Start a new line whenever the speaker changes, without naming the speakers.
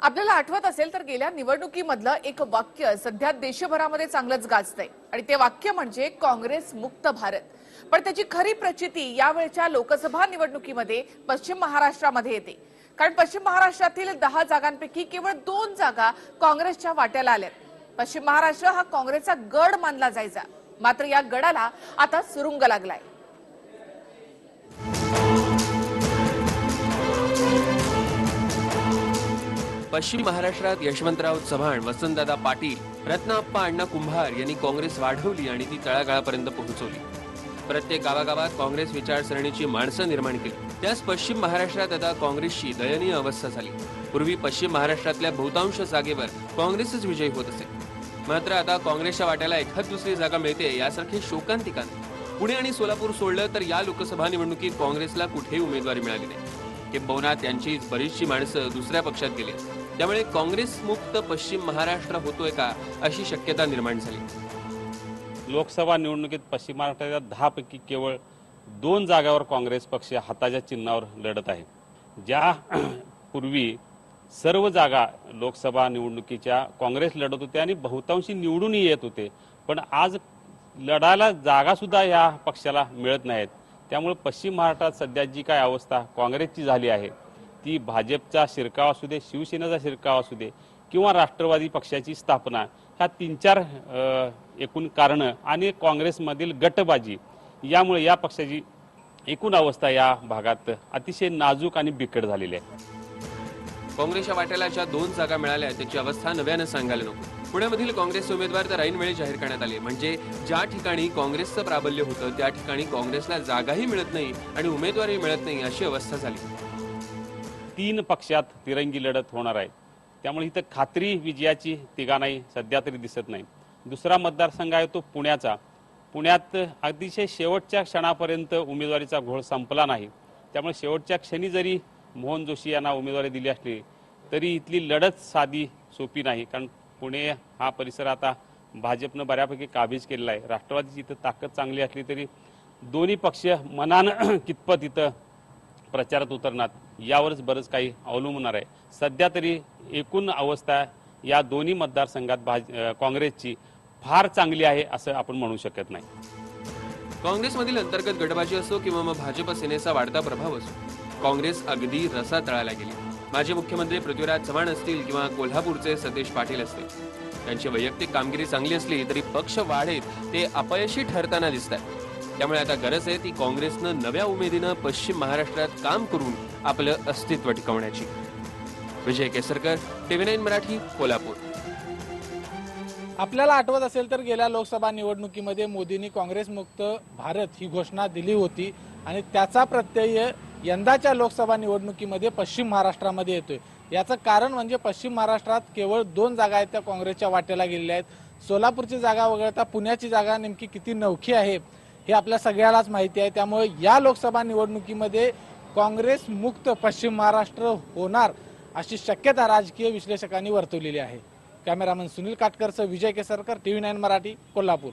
आपल्याला आठवत असेल तर गेल्या निवडणुकीमधलं एक वाक्य सध्या देशभरामध्ये चांगलंच गाजतंय. आणि ते वाक्य म्हणजे काँग्रेस मुक्त भारत. पण त्याची खरी प्रचिती यावेळच्या लोकसभा निवडणुकीमध्ये पश्चिम महाराष्ट्रामध्ये येते. कारण पश्चिम महाराष्ट्रातील दहा जागांपैकी केवळ दोन जागा काँग्रेसच्या वाट्याला आल्यात. पश्चिम महाराष्ट्र हा काँग्रेसचा गड मानला जायचा. मात्र या गडाला आता सुरुंग लागलाय.
पश्चिम महाराष्ट्रात यशवंतराव चव्हाण वसंतदादा पाटील रत्नाप्पा अण्णा कुंभार यांनी काँग्रेस वाढवली आणि ती तळागाळापर्यंत पोहोचवली. प्रत्येक गावागावात काँग्रेस विचारसरणीची माणसं निर्माण केली. त्यास पश्चिम महाराष्ट्रात आता काँग्रेसची दयनीय अवस्था झाली. पूर्वी पश्चिम महाराष्ट्रातल्या बहुतांश जागेवर काँग्रेसच विजयी होत असे. मात्र आता काँग्रेसच्या वाट्याला एखाद दुसरी जागा मिळते यासारखे शोकांतिका नाही. पुणे आणि सोलापूर सोडलं तर या लोकसभा निवडणुकीत काँग्रेसला कुठेही उमेदवारी मिळाली नाही. किंबहुना त्यांची बरीचशी माणसं दुसऱ्या पक्षात गेली. त्यामुळे काँग्रेस मुक्त पश्चिम महाराष्ट्र होतोय का अशी शक्यता निर्माण झाली.
लोकसभा निवडणुकीत पश्चिम महाराष्ट्राच्या दहापैकी केवळ दोन जागावर काँग्रेस पक्ष हाताच्या चिन्हावर लढत आहे. ज्या पूर्वी सर्व जागा लोकसभा निवडणुकीच्या काँग्रेस लढत होते आणि बहुतांशी निवडूनही येत होते. पण आज लढायला जागा सुद्धा या पक्षाला मिळत नाहीत. त्यामुळे पश्चिम महाराष्ट्रात सध्या जी काय अवस्था काँग्रेसची झाली आहे ती भाजपचा शिरकाव असू दे शिवसेनेचा शिरकाव असू दे किंवा राष्ट्रवादी पक्षाची स्थापना ह्या तीन चार एकूण कारणं आणि काँग्रेसमधील गटबाजी यामुळे या पक्षाची एकूण अवस्था या भागात अतिशय नाजूक आणि बिकट झालेली आहे.
काँग्रेसच्या वाट्याला ज्या दोन जागा मिळाल्या त्याची अवस्था नव्यानं सांगायला नको. पुण्यामधील काँग्रेसचे उमेदवार तर ऐनवेळी जाहीर करण्यात आले. म्हणजे ज्या ठिकाणी काँग्रेसचं प्राबल्य होतं त्या ठिकाणी काँग्रेसला जागाही मिळत नाही आणि उमेदवारही मिळत नाही अशी अवस्था झाली.
तीन पक्षात तिरंगी लढत होणार आहे. त्यामुळे इथं खात्री विजयाची तिघांनाही सध्या तरी दिसत नाही. दुसरा मतदारसंघ आहे तो पुण्याचा. पुण्यात अतिशय शेवटच्या क्षणापर्यंत उमेदवारीचा घोळ संपला नाही. त्यामुळे शेवटच्या क्षणी जरी मोहन जोशी यांना उमेदवारी दिली असली तरी इथली लढत साधी सोपी नाही. कारण पुणे हा परिसर आता भाजपनं बऱ्यापैकी काबीज केलेला आहे. राष्ट्रवादीची इथं ताकद चांगली असली तरी दोन्ही पक्ष मनानं कितपत इथं प्रचारात उतरणार यावरच बरंच काही अवलंबणार आहे. सध्या तरी एकूण अवस्था या दोन्ही मतदारसंघात भाज काँग्रेसची फार चांगली आहे असं आपण म्हणू शकत नाही.
काँग्रेसमधील अंतर्गत गटबाजी असो किंवा मग भाजप सेनेचा वाढता प्रभाव असो काँग्रेस अगदी रसा तळाला गेली. माजी मुख्यमंत्री पृथ्वीराज चव्हाण असतील किंवा कोल्हापूरचे सतीश पाटील असतील. त्यांची वैयक्तिक कामगिरी चांगली असली तरी पक्ष वाढेत ते अपयशी ठरताना दिसत आहे त्यामुळे आता गरज आहे ती काँग्रेसनं नव्या उमेदीनं पश्चिम महाराष्ट्रात काम करून आपलं अस्तित्व टिकवण्याची. Vijay Kesarkar TV nine Marathi Kolhapur.
आपल्याला आठवत असेल तर गेल्या लोकसभा निवडणुकीमध्ये मोदींनी काँग्रेस मुक्त भारत ही घोषणा दिली होती आणि त्याचा प्रत्यय यंदाच्या लोकसभा निवडणुकीमध्ये पश्चिम महाराष्ट्रामध्ये येतोय. याचं कारण म्हणजे पश्चिम महाराष्ट्रात केवळ दोन जागा आहेत त्या काँग्रेसच्या वाट्याला गेलेल्या आहेत. सोलापूरची जागा वगळता पुण्याची जागा नेमकी किती नवखी आहे हे आपल्या सगळ्यालाच माहिती आहे. त्यामुळे या लोकसभा निवडणुकीमध्ये काँग्रेस मुक्त पश्चिम महाराष्ट्र होणार अशी शक्यता राजकीय विश्लेषकांनी वर्तवलेली आहे. Cameraman Sunil काटकरचं Vijay Kesarkar T V nine Marathi Kolhapur.